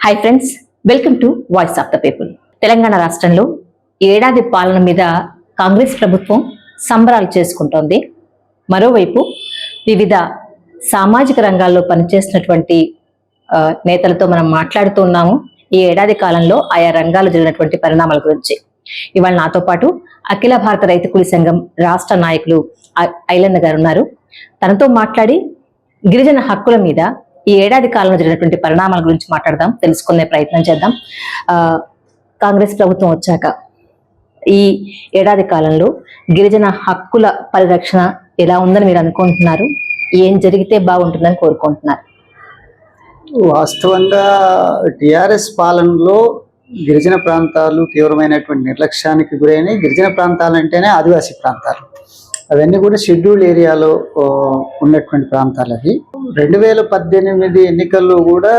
Hi friends welcome to voice of the people Telangana రాష్ట్రంలో ఏడాది పాలన మీద కాంగ్రెస్ ప్రభుత్వం సంబరాలు చేసుకుంటోంది. మరోవైపు వివిధ సామాజిక రంగాల్లో పనిచేస్తున్నటువంటి నేతలతో మనం మాట్లాడుతూ ఉన్నాము. ఈ ఏడాది కాలంలో ఆయా రంగాలు జరిగినటువంటి పరిణామాల గురించి. ఇవాళ నాతో పాటు అఖిల భారత రైతు కూలి సంఘం రాష్ట్ర నాయకులు ఐలన్న గారు ఉన్నారు. తనతో మాట్లాడి గిరిజన హక్కుల మీద ఈ ఏడాది కాలంలో జరిగినటువంటి పరిణామాల గురించి మాట్లాడదాం తెలుసుకునే ప్రయత్నం చేద్దాం. ఆ, కాంగ్రెస్ ప్రభుత్వం వచ్చాక ఈ ఏడాది కాలంలో గిరిజన హక్కుల పరిరక్షణ ఎలా ఉందని మీరు అనుకుంటున్నారు? ఏం జరిగితే బాగుంటుందని కోరుకుంటున్నారు? వాస్తవంగా టిఆర్ఎస్ పాలనలో గిరిజన ప్రాంతాలు తీవ్రమైనటువంటి నిర్లక్ష్యానికి గురైనాయి గిరిజన ప్రాంతాలు అంటేనే ఆదివాసీ ప్రాంతాలు. అవన్నీ కూడా షెడ్యూల్ ఏరియాలో ఉన్నటువంటి ప్రాంతాలు అవి. రెండు వేల పద్దెనిమిది ఎన్నికల్లో కూడా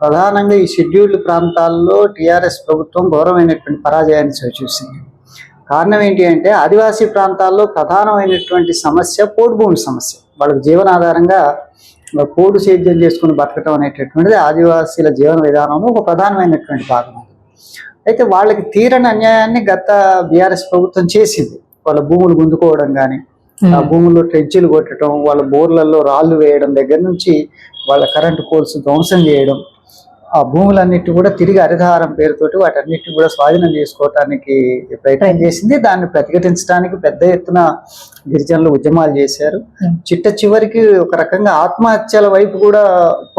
ప్రధానంగా ఈ షెడ్యూల్డ్ ప్రాంతాల్లో టీఆర్ఎస్ ప్రభుత్వం ఘోరమైనటువంటి పరాజయాన్ని చవిచూసింది. కారణం ఏంటి అంటే ఆదివాసీ ప్రాంతాల్లో ప్రధానమైనటువంటి సమస్య పోడు భూమి సమస్య. వాళ్ళకి జీవనాధారంగా పోడు సేద్యం చేసుకుని బతకటం అనేటటువంటిది ఆదివాసీల జీవన విధానంలో ఒక ప్రధానమైనటువంటి భాగం అయితే వాళ్ళకి తీరని అన్యాయాన్ని గత బీఆర్ఎస్ ప్రభుత్వం చేసింది. వాళ్ళ భూములు గుంజుకోవడం కానీ ఆ భూముల్లో ట్రెంచీలు కొట్టడం వాళ్ళ బోర్లలో రాళ్ళు వేయడం దగ్గర నుంచి వాళ్ళ కరెంటు పోల్స్ ధ్వంసం చేయడం ఆ భూములన్నిటి కూడా తిరిగి హరితహారం పేరుతోటి వాటన్నిటిని కూడా స్వాధీనం చేసుకోవటానికి ప్రయత్నం చేసింది. దాన్ని ప్రతిఘటించడానికి పెద్ద ఎత్తున గిరిజనులు ఉద్యమాలు చేశారు. చిట్ట చివరికి ఒక రకంగా ఆత్మహత్యల వైపు కూడా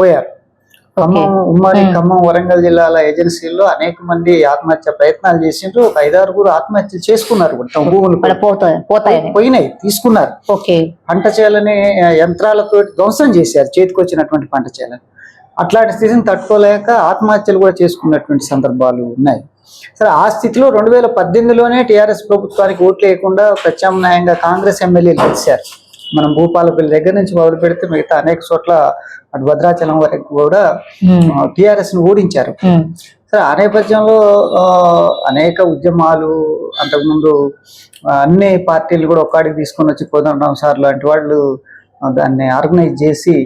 పోయారు. ఖమ్మం ఉమ్మడి. ఖమ్మం వరంగల్ జిల్లాల ఏజెన్సీల్లో అనేక మంది ఆత్మహత్య ప్రయత్నాలు చేసిండ్రు. ఒక ఐదారుగురు ఆత్మహత్య చేసుకున్నారు భూములు పోయినాయి తీసుకున్నారు. పంట చేలని యంత్రాలతో ధ్వంసం చేశారు. చేతికి వచ్చినటువంటి పంట చేలని అట్లాంటి స్థితిని తట్టుకోలేక ఆత్మహత్యలు కూడా చేసుకున్నటువంటి సందర్భాలు ఉన్నాయి. సరే ఆ స్థితిలో రెండు వేల పద్దెనిమిదిలోనే టీఆర్ఎస్ ప్రభుత్వానికి ఓట్లు వేయకుండా ప్రత్యామ్నాయంగా కాంగ్రెస్ ఎమ్మెల్యేలు గెలిచారు. మనం భూపాలపల్లి దగ్గర నుంచి మొదలు పెడితే మిగతా అనేక చోట్ల అటు భద్రాచలం వరకు కూడా టిఆర్ఎస్ని ఓడించారు సరే ఆ నేపథ్యంలో అనేక ఉద్యమాలు అంతకుముందు అన్ని పార్టీలు కూడా ఒక్కడికి తీసుకొని వచ్చి కోదండరాం సార్ లాంటి వాళ్ళు దాన్ని ఆర్గనైజ్ చేసి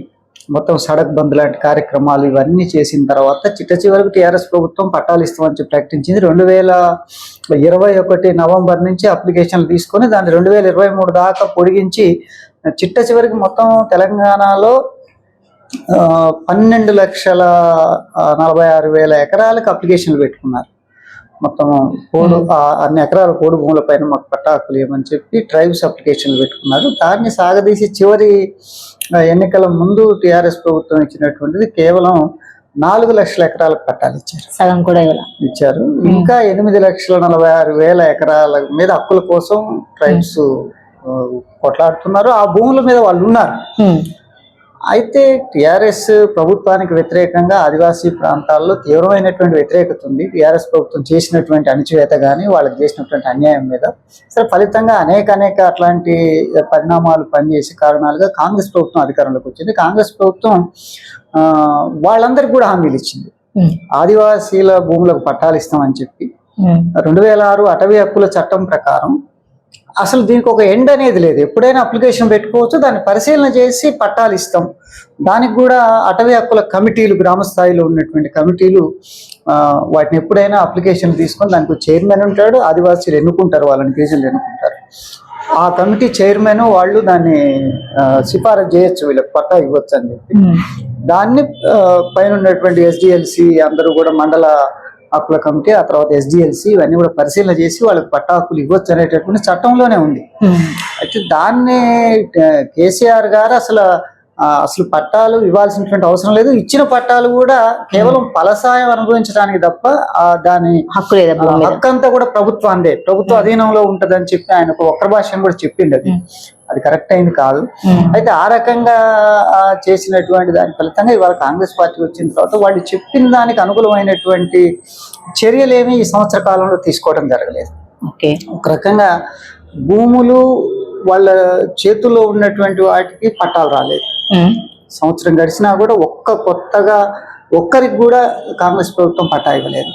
మొత్తం సడక్ బంద్ లాంటి కార్యక్రమాలు ఇవన్నీ చేసిన తర్వాత చిట్ట చివరికి టీఆర్ఎస్ ప్రభుత్వం పట్టాలు ఇస్తామని చెప్పి ప్రకటించింది. రెండు వేల ఇరవై ఒకటి నవంబర్ నుంచి అప్లికేషన్లు తీసుకొని దాన్ని రెండు వేల ఇరవై మూడు దాకా పొడిగించి చిట్ట చివరికి మొత్తం తెలంగాణలో పన్నెండు లక్షల నలభై ఆరు వేల ఎకరాలకు అప్లికేషన్లు పెట్టుకున్నారు. మొత్తం కోడు అన్ని ఎకరాల కోడు భూముల పైన మాకు పట్టాకులు ఇవ్వమని చెప్పి ట్రైబ్స్ అప్లికేషన్లు పెట్టుకున్నారు. దాన్ని సాగదీసి చివరి ఎన్నికల ముందు టిఆర్ఎస్ ప్రభుత్వం ఇచ్చినటువంటిది కేవలం నాలుగు లక్షల ఎకరాలకు పట్టాలు ఇచ్చారు. సగం కూడా ఇవ్వాల? ఇచ్చారు. ఇంకా ఎనిమిది లక్షల నలభై ఆరు వేల ఎకరాల మీద హక్కుల కోసం ట్రైబ్స్ కొట్లాడుతున్నారు. ఆ భూముల మీద వాళ్ళు ఉన్నారు. అయితే టిఆర్ఎస్ ప్రభుత్వానికి వ్యతిరేకంగా ఆదివాసీ ప్రాంతాల్లో తీవ్రమైనటువంటి వ్యతిరేకత ఉంది. టిఆర్ఎస్ ప్రభుత్వం చేసినటువంటి అణిచివేత కానీ వాళ్ళకి చేసినటువంటి అన్యాయం మీద సరే ఫలితంగా అనేక అనేక అట్లాంటి పరిణామాలు పనిచేసే కారణాలుగా కాంగ్రెస్ ప్రభుత్వం అధికారంలోకి వచ్చింది. కాంగ్రెస్ ప్రభుత్వం ఆ, వాళ్ళందరికీ కూడా హామీలు ఇచ్చింది. ఆదివాసీల భూములకు పట్టాలు ఇస్తామని చెప్పి. రెండు వేల ఆరు అటవీ హక్కుల చట్టం ప్రకారం అసలు దీనికి ఒక ఎండ్ అనేది లేదు. ఎప్పుడైనా అప్లికేషన్ పెట్టుకోవచ్చు దాన్ని పరిశీలన చేసి పట్టాలు ఇస్తాం. దానికి కూడా అటవీ హక్కుల కమిటీలు గ్రామ స్థాయిలో ఉన్నటువంటి కమిటీలు వాటిని ఎప్పుడైనా అప్లికేషన్ తీసుకొని దానికి చైర్మన్ ఉంటాడు ఆదివాసీలు ఎన్నుకుంటారు వాళ్ళని గిరిజనులు ఎన్నుకుంటారు. ఆ కమిటీ చైర్మన్ వాళ్ళు దాన్ని సిఫారసు చేయొచ్చు వీళ్ళకి పట్టా ఇవ్వచ్చు అని చెప్పి దాన్ని పైన ఉన్నటువంటి ఎస్డిఎల్సి అందరూ కూడా మండల హక్కుల కమిటీ ఆ తర్వాత ఎస్డిఎల్సి ఇవన్నీ కూడా పరిశీలన చేసి వాళ్ళకి పట్టా హక్కులు ఇవ్వచ్చు అనేటటువంటి చట్టంలోనే ఉంది. అయితే దాన్ని కేసీఆర్ గారు అసలు అసలు పట్టాలు ఇవ్వాల్సినటువంటి అవసరం లేదు. ఇచ్చిన పట్టాలు కూడా కేవలం ఫలసాయం అనుభవించడానికి తప్ప దాని హక్కు హక్కు అంతా కూడా ప్రభుత్వాందే ప్రభుత్వ అధీనంలో ఉంటదని చెప్పి ఆయన ఒక వక్ర భాషను కూడా చెప్పిండు అది కరెక్ట్ అయింది కాదు. ఉమ్. అయితే ఆ రకంగా చేసినటువంటి దాని ఫలితంగా ఇవాళ కాంగ్రెస్ పార్టీ వచ్చిన తర్వాత వాళ్ళు చెప్పిన దానికి అనుకూలమైనటువంటి చర్యలేమి ఈ సంవత్సర కాలంలో తీసుకోవడం జరగలేదు. ఓకే. ఒక రకంగా భూములు వాళ్ళ చేతుల్లో ఉన్నటువంటి వాటికి పట్టాలు రాలేదు. ఉమ్. సంవత్సరం గడిచినా కూడా ఒక్క కొత్తగా ఒక్కరికి కూడా కాంగ్రెస్ ప్రభుత్వం పట్టా ఇవ్వలేదు.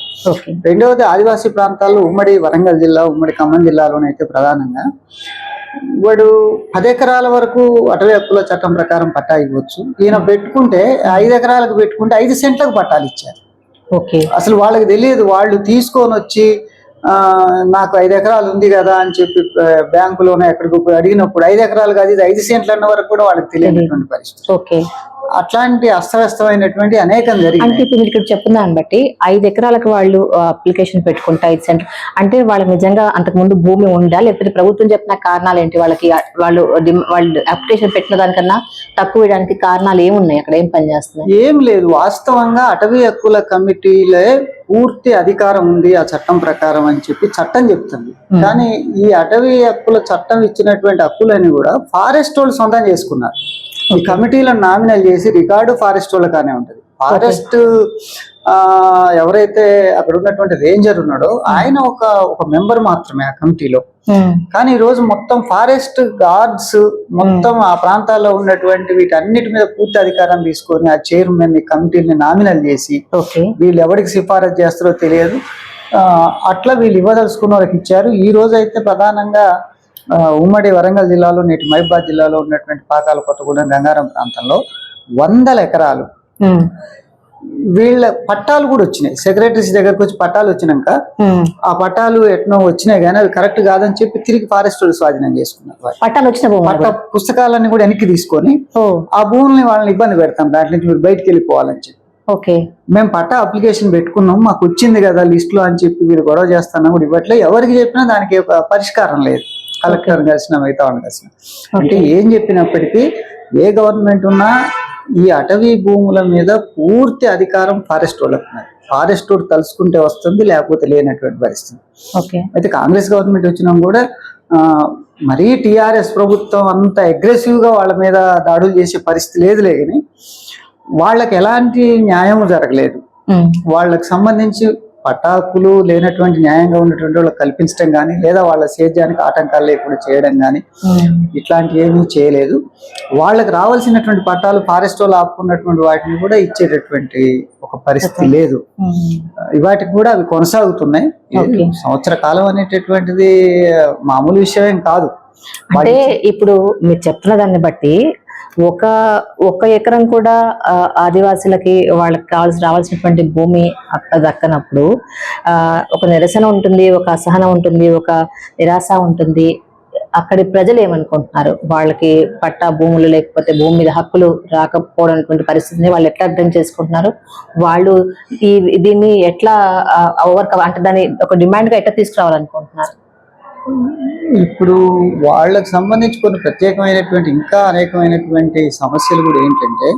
రెండవది ఆదివాసీ ప్రాంతాల్లో ఉమ్మడి వరంగల్ జిల్లా ఉమ్మడి ఖమ్మం జిల్లాలోనైతే ప్రధానంగా వాడు పది ఎకరాల వరకు అటవీ హక్కుల చట్టం ప్రకారం పట్టా ఇవ్వచ్చు ఈయన పెట్టుకుంటే ఐదు ఎకరాలకు పెట్టుకుంటే ఐదు సెంట్లకు పట్టాలు ఇచ్చారు. ఓకే. అసలు వాళ్ళకి తెలియదు వాళ్ళు తీసుకొని వచ్చి ఆ, నాకు ఐదు ఎకరాలు ఉంది కదా అని చెప్పి బ్యాంకులోనే ఎక్కడికి అడిగినప్పుడు ఐదు ఎకరాలు కాదు ఇది ఐదు సెంట్లు అన్న వరకు కూడా వాళ్ళకి తెలియనటువంటి పరిస్థితి. ఓకే. అట్లాంటి అస్తవ్యస్తమైనటువంటి అనేకం అంటే జరిగింది ఇప్పుడు మీరు ఇక్కడ చెప్తున్న దాన్ని బట్టి ఐదు ఎకరాలకు వాళ్ళు అప్లికేషన్ పెట్టుకుంటే ఐదు సెంటర్ అంటే వాళ్ళకి నిజంగా అంతకు ముందు భూమి ఉందా? లేకపోతే ప్రభుత్వం చెప్పిన కారణాలు ఏంటి? వాళ్ళకి వాళ్ళు వాళ్ళు అప్లికేషన్ పెట్టిన దానికన్నా తక్కువ వేయడానికి కారణాలు ఏమున్నాయి అక్కడ ఏం పని చేస్తున్నాయి? ఏం లేదు. వాస్తవంగా అటవీ హక్కుల కమిటీలే పూర్తి అధికారం ఉంది ఆ చట్టం ప్రకారం అని చెప్పి చట్టం చెప్తుంది. కానీ ఈ అటవీ హక్కుల చట్టం ఇచ్చినటువంటి హక్కులని కూడా ఫారెస్ట్ వాళ్ళు సొంతం చేసుకున్నారు. ఈ కమిటీలను నామినల్ చేసి రికార్డు ఫారెస్ట్ వాళ్ళకానే ఉంటుంది. ఫారెస్ట్ ఆ ఎవరైతే అక్కడ ఉన్నటువంటి రేంజర్ ఉన్నాడో ఆయన ఒక ఒక మెంబర్ మాత్రమే ఆ కమిటీలో. కానీ ఈ రోజు మొత్తం ఫారెస్ట్ గార్డ్స్ మొత్తం ఆ ప్రాంతాల్లో ఉన్నటువంటి వీటన్నిటి మీద పూర్తి అధికారం తీసుకొని ఆ చైర్మన్ కమిటీని నామినల్ చేసి వీళ్ళు ఎవరికి సిఫారసు చేస్తారో తెలియదు. ఆ, అట్లా వీళ్ళు ఇవ్వదలుచుకున్న వాళ్ళకి ఇచ్చారు. ఈ రోజు అయితే ప్రధానంగా ఉమ్మడి వరంగల్ జిల్లాలో నేటి మహిబాద్ జిల్లాలో ఉన్నటువంటి పాకాల కొత్తగూడెం గంగారం ప్రాంతంలో వందల ఎకరాలు. వీళ్ళ పట్టాలు కూడా వచ్చినాయి. సెక్రటరీస్ దగ్గరకు వచ్చి పట్టాలు వచ్చినాక ఆ పట్టాలు ఎట్నో వచ్చినాయి కానీ అవి కరెక్ట్ కాదని చెప్పి తిరిగి ఫారెస్ట్ స్వాధీనం చేసుకున్నారు. పట్టాలు వచ్చిన పట్ట పుస్తకాలన్నీ కూడా వెనక్కి తీసుకొని ఆ భూముల్ని వాళ్ళని ఇబ్బంది పెడతాం. దాంట్లో నుంచి మీరు బయటికి వెళ్ళిపోవాలని చెప్పి. ఓకే. మేము పట్టా అప్లికేషన్ పెట్టుకున్నాం. మాకు వచ్చింది కదా లిస్ట్లో అని చెప్పి మీరు గొడవ చేస్తాను కూడా ఇవ్వట్లే. ఎవరికి చెప్పినా దానికి ఒక పరిష్కారం లేదు. కలెక్టర్ కలిసిన మిగతా వాళ్ళని కలిసిన అంటే ఏం చెప్పినప్పటికీ ఏ గవర్నమెంట్ ఉన్నా ఈ అటవీ భూముల మీద పూర్తి అధికారం ఫారెస్ట్ వాళ్ళకు ఉన్నది. ఫారెస్ట్ వాడు తలుసుకుంటే వస్తుంది లేకపోతే లేనటువంటి పరిస్థితి. ఓకే. అయితే కాంగ్రెస్ గవర్నమెంట్ వచ్చినా కూడా మరీ టిఆర్ఎస్ ప్రభుత్వం అంత అగ్రెసివ్గా వాళ్ళ మీద దాడులు చేసే పరిస్థితి లేదులే కానీ వాళ్ళకి ఎలాంటి న్యాయం జరగలేదు. వాళ్ళకి సంబంధించి పటాకులు లేనటువంటి న్యాయంగా ఉన్నటువంటి వాళ్ళకి కల్పించడం కానీ లేదా వాళ్ళ సేద్యానికి ఆటంకాలు లేకుండా చేయడం కానీ ఇట్లాంటివి ఏమీ చేయలేదు. వాళ్ళకి రావాల్సినటువంటి పట్టాలు ఫారెస్ట్ వాళ్ళు ఆపుకున్నటువంటి వాటిని కూడా ఇచ్చేటటువంటి ఒక పరిస్థితి లేదు. వాటికి కూడా అవి కొనసాగుతున్నాయి. సంవత్సర కాలం అనేటటువంటిది మామూలు విషయం కాదు. అంటే ఇప్పుడు మీరు చెప్తున్న దాన్ని బట్టి ఒక ఒక ఎకరం కూడా ఆదివాసులకి వాళ్ళకి కావాల్సి రావాల్సినటువంటి భూమి దక్కనప్పుడు ఒక నిరసన ఉంటుంది ఒక అసహనం ఉంటుంది ఒక నిరాశ ఉంటుంది. అక్కడి ప్రజలు ఏమనుకుంటున్నారు? వాళ్ళకి పట్టా భూములు లేకపోతే భూమి మీద హక్కులు రాకపోవడం పరిస్థితిని వాళ్ళు ఎట్లా అర్థం చేసుకుంటున్నారు? వాళ్ళు ఈ దీన్ని ఎట్లా ఓవర్కమ్ అంటే దాన్ని ఒక డిమాండ్గా ఎట్లా తీసుకురావాలనుకుంటున్నారు? ఇప్పుడు వాళ్ళకి సంబంధించి కొన్ని ప్రత్యేకమైనటువంటి ఇంకా అనేకమైనటువంటి సమస్యలు కూడా ఏంటంటే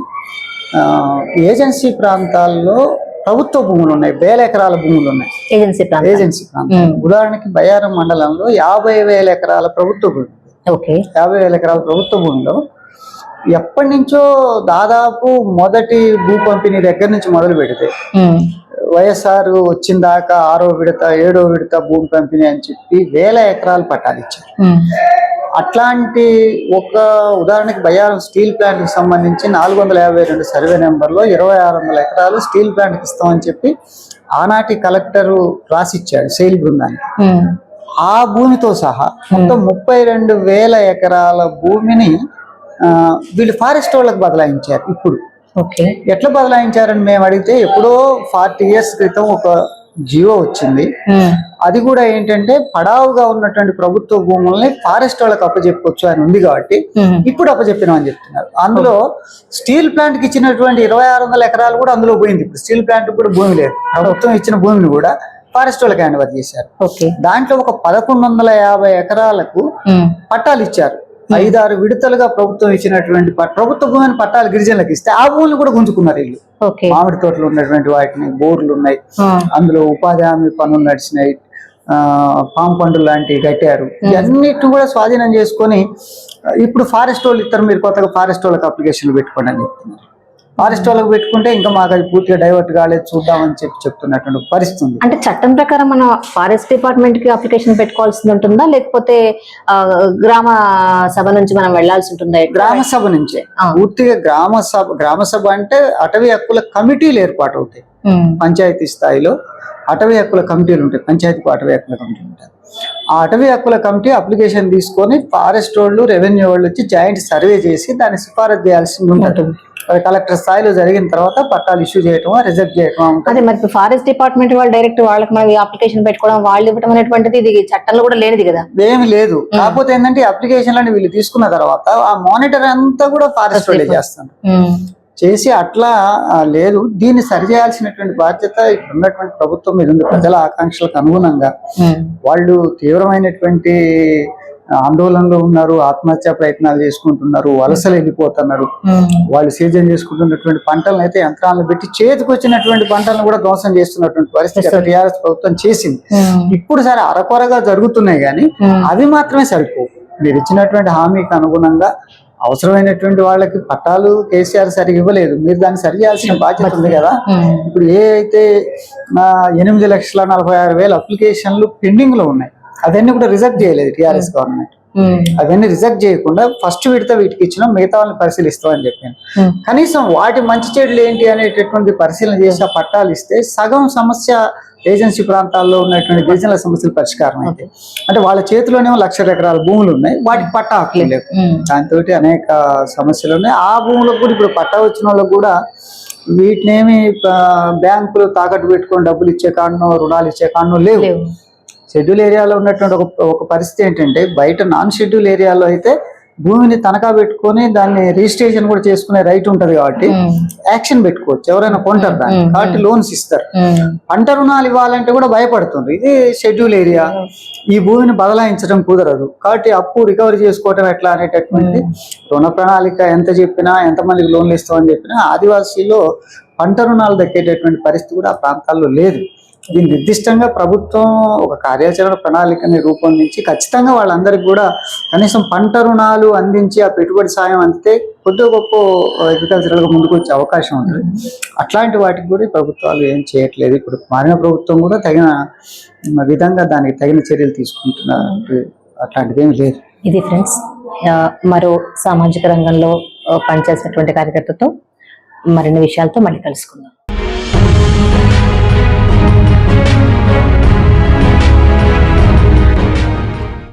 ఏజెన్సీ ప్రాంతాల్లో ప్రభుత్వ భూములు ఉన్నాయి వేల ఎకరాల భూములు ఉన్నాయి. ఏజెన్సీ ప్రాంతం ఏజెన్సీ ప్రాంతం. ఉదాహరణకి బయ్యారం మండలంలో యాభై వేల ఎకరాల ప్రభుత్వ భూమి ఓకే. యాభై వేల ఎకరాల ప్రభుత్వ భూమిలో ఎప్పటి నుంచో దాదాపు మొదటి భూ పంపిణీ దగ్గర నుంచి మొదలు పెడితే వైఎస్ఆర్ వచ్చిన దాకా ఆరో విడత ఏడో విడత భూమి పంపిణీ అని చెప్పి వేల ఎకరాలు పట్టాలు ఇచ్చారు. అట్లాంటి ఒక ఉదాహరణకి బయ్యారం స్టీల్ ప్లాంట్కి సంబంధించి నాలుగు వందల యాభై రెండు సర్వే నెంబర్లో ఇరవై ఆరు వందల ఎకరాలు స్టీల్ ప్లాంట్కి ఇస్తామని చెప్పి ఆనాటి కలెక్టరు రాసిచ్చాడు సెయిల్ బృందానికి. ఆ భూమితో సహా మొత్తం ముప్పై రెండు వేల ఎకరాల భూమిని వీళ్ళు ఫారెస్ట్ వాళ్ళకి బదలాయించారు ఇప్పుడు. ఓకే. ఎట్లా బదలాయించారని మేము అడిగితే ఎప్పుడో ఫార్టీ ఇయర్స్ క్రితం ఒక జియో వచ్చింది. అది కూడా ఏంటంటే పడావుగా ఉన్నటువంటి ప్రభుత్వ భూముల్ని ఫారెస్ట్ వాళ్ళకి అప్పచెప్పొచ్చు అని ఉంది కాబట్టి ఇప్పుడు అప్పచెప్పినామని చెప్తున్నారు. అందులో స్టీల్ ప్లాంట్కి ఇచ్చినటువంటి ఇరవై ఆరు వందల ఎకరాలు కూడా అందులో పోయింది. ఇప్పుడు స్టీల్ ప్లాంట్ కూడా భూమి లేదు. ప్రభుత్వం ఇచ్చిన భూమిని కూడా ఫారెస్ట్ వాళ్ళకి హ్యాండ్ ఓవర్ చేశారు. ఓకే. దాంట్లో ఒక పదకొండు వందల యాభై ఎకరాలకు పట్టాలు ఇచ్చారు. ఐదారు విడతలుగా ప్రభుత్వం ఇచ్చినటువంటి ప- ప్రభుత్వ భూమిని పట్టాలు గిరిజనులకు ఇస్తే ఆ భూములు కూడా గుంజుకున్నారు వీళ్ళు. మామిడి తోటలు ఉన్నటువంటి వాటిని బోర్లు ఉన్నాయి. ఉమ్, అందులో ఉపాధి హామీ పనులు నడిచినాయి. ఆ, పాము పండు లాంటివి కట్టారు. ఇవన్నిటిని కూడా స్వాధీనం చేసుకొని ఇప్పుడు ఫారెస్ట్ వాళ్ళు ఇద్దరు మీరు కొత్తగా ఫారెస్ట్ వాళ్ళకి అప్లికేషన్లు పెట్టుకోండి అని చెప్తున్నారు. ఫారెస్ట్ వాళ్ళకి పెట్టుకుంటే ఇంకా మాకు అది పూర్తిగా డైవర్ట్ కాలేదు చూద్దామని చెప్పి చెప్తున్నటువంటి పరిస్థితి ఉంది అంటే చట్టం ప్రకారం మన ఫారెస్ట్ డిపార్ట్మెంట్కి అప్లికేషన్ పెట్టుకోవాల్సి ఉంటుందా? లేకపోతే గ్రామ సభ నుంచి మనం వెళ్ళాల్సి ఉంటుందా గ్రామ సభ నుంచే. ఆ. పూర్తిగా గ్రామ సభ గ్రామ సభ అంటే అటవీ హక్కుల కమిటీలు ఏర్పాటు అవుతాయి పంచాయతీ స్థాయిలో అటవీ హక్కుల కమిటీలు ఉంటాయి. పంచాయతీకి అటవీ హక్కుల కమిటీ ఉంటాయి. ఆ అటవీ హక్కుల కమిటీ అప్లికేషన్ తీసుకొని ఫారెస్ట్ వాళ్ళు రెవెన్యూ వాళ్ళు వచ్చి జాయింట్ సర్వే చేసి దాన్ని సిఫారసు చేయాల్సి ఉంటుంది. కలెక్టర్ స్థాయిలో జరిగిన తర్వాత పట్టాలు ఇష్యూ చేయటం రిజెక్ట్ చేయటం అదే మరి ఫారెస్ట్ డిపార్ట్మెంట్ వాళ్ళు డైరెక్ట్ వాళ్ళకి మనం అప్లికేషన్ పెట్టుకోవడం వాళ్ళు ఇవ్వడం అనేటువంటిది ఇది చట్టంలో కూడా లేనిది కదా. ఏమి లేదు. కాకపోతే ఏంటంటే అప్లికేషన్లని వీళ్ళు తీసుకున్న తర్వాత ఆ మానిటర్ అంతా కూడా ఫారెస్ట్ వాళ్ళే చేస్తారు చేసి అట్లా లేదు. దీన్ని సరిచేయాల్సినటువంటి బాధ్యత ఇప్పుడు ఉన్నటువంటి ప్రభుత్వం మీద ఉంది. ప్రజల ఆకాంక్షలకు అనుగుణంగా. వాళ్ళు తీవ్రమైనటువంటి ఆందోళనలో ఉన్నారు ఆత్మహత్య ప్రయత్నాలు చేసుకుంటున్నారు వలసలు వెళ్ళిపోతున్నారు. వాళ్ళు సీజన్ చేసుకుంటున్నటువంటి పంటలను అయితే యంత్రాలను పెట్టి చేతికి వచ్చినటువంటి పంటలను కూడా ధ్వంసం చేస్తున్నటువంటి పరిస్థితి టీఆర్ఎస్ ప్రభుత్వం చేసింది. ఇప్పుడు సరే అరకొరగా జరుగుతున్నాయి కానీ అవి మాత్రమే సరిపోవు. మీరు ఇచ్చినటువంటి హామీకి అనుగుణంగా అవసరమైనటువంటి వాళ్ళకి పట్టాలు కేసీఆర్ సరిగా ఇవ్వలేదు. మీరు దాన్ని సరి చేయాల్సిన బాధ్యత ఉంది కదా. ఇప్పుడు ఏ అయితే ఎనిమిది లక్షల నలభై ఆరు వేల అప్లికేషన్లు పెండింగ్లో ఉన్నాయి. అవన్నీ కూడా రిజెక్ట్ చేయలేదు టీఆర్ఎస్ గవర్నమెంట్ అవన్నీ రిజెక్ట్ చేయకుండా ఫస్ట్ విడత వీటికి ఇచ్చిన మిగతా వాళ్ళని పరిశీలిస్తామని చెప్పాను. కనీసం వాటి మంచి చెడులు ఏంటి అనేటటువంటి పరిశీలన చేసి ఆ పట్టాలు ఇస్తే సగం సమస్య ఏజెన్సీ ప్రాంతాల్లో ఉన్నటువంటి గిరిజనుల సమస్యలు పరిష్కారం అయితే. అంటే వాళ్ళ చేతిలోనేమో లక్ష ఎకరాల భూములు ఉన్నాయి వాటికి పట్టా హక్కులు లేవు దాంతో అనేక సమస్యలు ఉన్నాయి. ఆ భూములకు కూడా ఇప్పుడు పట్టా వచ్చిన వాళ్ళకు కూడా వీటినేమి బ్యాంకులు తాకట్టు పెట్టుకొని డబ్బులు ఇచ్చే కాడనో రుణాలు ఇచ్చే కాడనో లేవు. షెడ్యూల్ ఏరియాలో ఉన్నటువంటి ఒక ఒక పరిస్థితి ఏంటంటే బయట నాన్ షెడ్యూల్ ఏరియాలో అయితే భూమిని తనఖా పెట్టుకొని దాన్ని రిజిస్ట్రేషన్ కూడా చేసుకునే రైట్ ఉంటది కాబట్టి యాక్షన్ పెట్టుకోవచ్చు. ఎవరైనా కొంటారు దాన్ని. కాబట్టి లోన్స్ ఇస్తారు. పంట రుణాలు ఇవ్వాలంటే కూడా భయపడుతుంది ఇది షెడ్యూల్ ఏరియా. ఈ భూమిని బదలాయించడం కుదరదు. కాబట్టి అప్పు రికవరీ చేసుకోవటం ఎట్లా అనేటటువంటి రుణ ప్రణాళిక ఎంత చెప్పినా ఎంతమందికి లోన్లు ఇస్తామని చెప్పినా ఆదివాసీలో పంట రుణాలు దక్కేటటువంటి పరిస్థితి కూడా ఆ ప్రాంతాల్లో లేదు. దీని నిర్దిష్టంగా ప్రభుత్వం ఒక కార్యాచరణ ప్రణాళికని రూపొందించి ఖచ్చితంగా వాళ్ళందరికీ కూడా కనీసం పంట రుణాలు అందించి ఆ పెట్టుబడి సాయం అందితే కొద్దిగా గొప్ప అగ్రికల్చరల్ ముందుకొచ్చే ముందుకు వచ్చే అవకాశం ఉంటుంది. అట్లాంటి వాటికి కూడా ప్రభుత్వాలు ఏం చేయట్లేదు. ఇప్పుడు మారిన ప్రభుత్వం కూడా తగిన విధంగా దానికి తగిన చర్యలు తీసుకుంటున్నారు అట్లాంటిది ఏమి లేదు. ఇది ఫ్రెండ్స్ మరో సామాజిక రంగంలో పనిచేసినటువంటి కార్యకర్తతో మరిన్ని విషయాలతో మళ్ళీ కలుసుకుందాం.